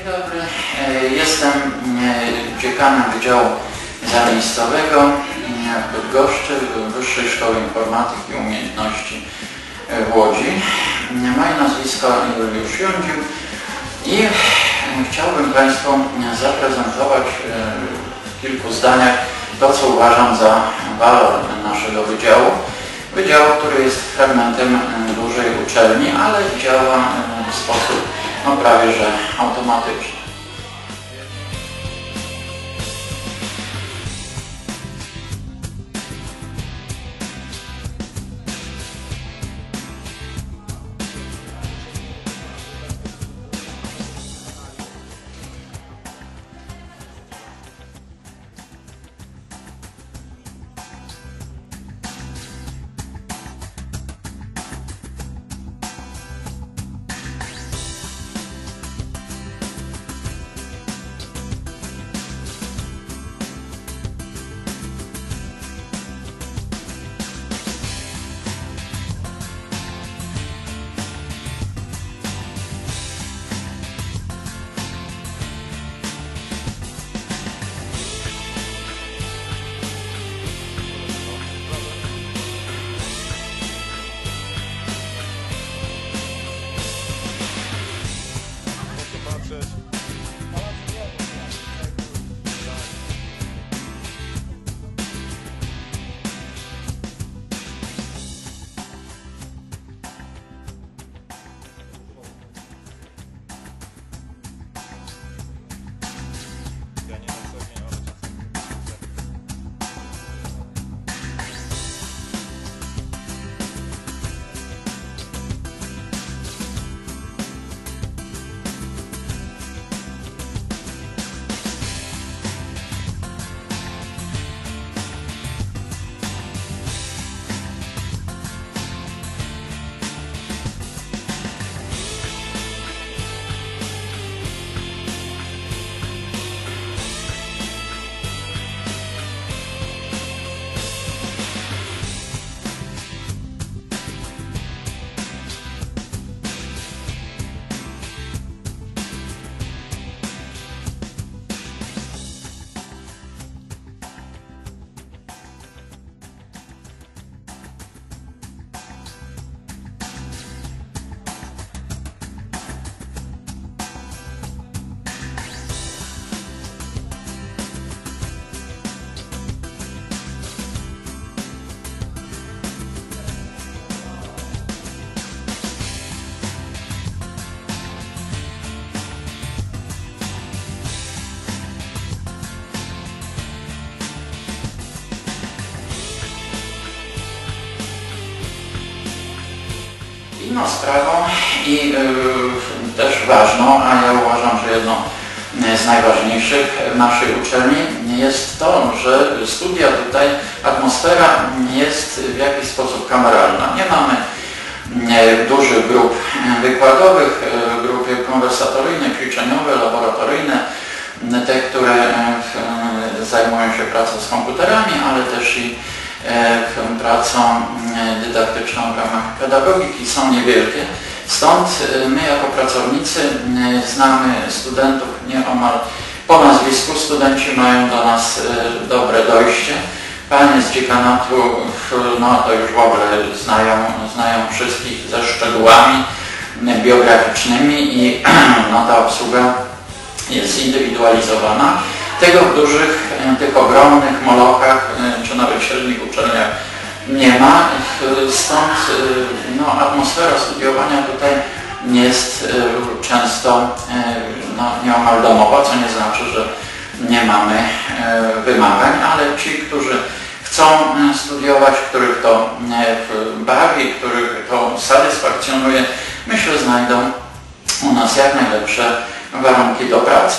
Dzień dobry. E, Jestem e, dziekanem Wydziału Zamiejscowego e, w Bydgoszczy Wyższej Szkoły Informatyki i Umiejętności w Łodzi. Moje nazwisko Juliusz Jądził i chciałbym Państwu zaprezentować w kilku zdaniach to, co uważam za walor naszego wydziału. Wydziału, który jest fragmentem dużej uczelni, ale działa w sposób no, prawie że automatyczny. Inną sprawą i y, też ważną, a ja uważam, że jedną z najważniejszych naszej uczelni jest to, że studia tutaj, atmosfera jest w jakiś sposób kameralna. Nie mamy e, dużych grup wykładowych, grupy konwersatoryjne, ćwiczeniowe, laboratoryjne, te, które zajmują się pracą z komputerami, ale też i pracą e, dydaktyczną w ramach pedagogiki są niewielkie. Stąd e, my jako pracownicy e, znamy studentów nieomal po nazwisku. Studenci mają do nas e, dobre dojście. Panie z dziekanatu, no to już w ogóle znają, znają wszystkich ze szczegółami e, biograficznymi i no, ta obsługa jest zindywidualizowana. Tego w dużych, e, tych ogromnych molochach, nie ma. E, Stąd e, no, atmosfera studiowania tutaj jest e, często no, nieomal domowa, co nie znaczy, że nie mamy wymagań, ale ci, którzy chcą studiować, których to bawi, których to satysfakcjonuje, myślę znajdą u nas jak najlepsze warunki do pracy.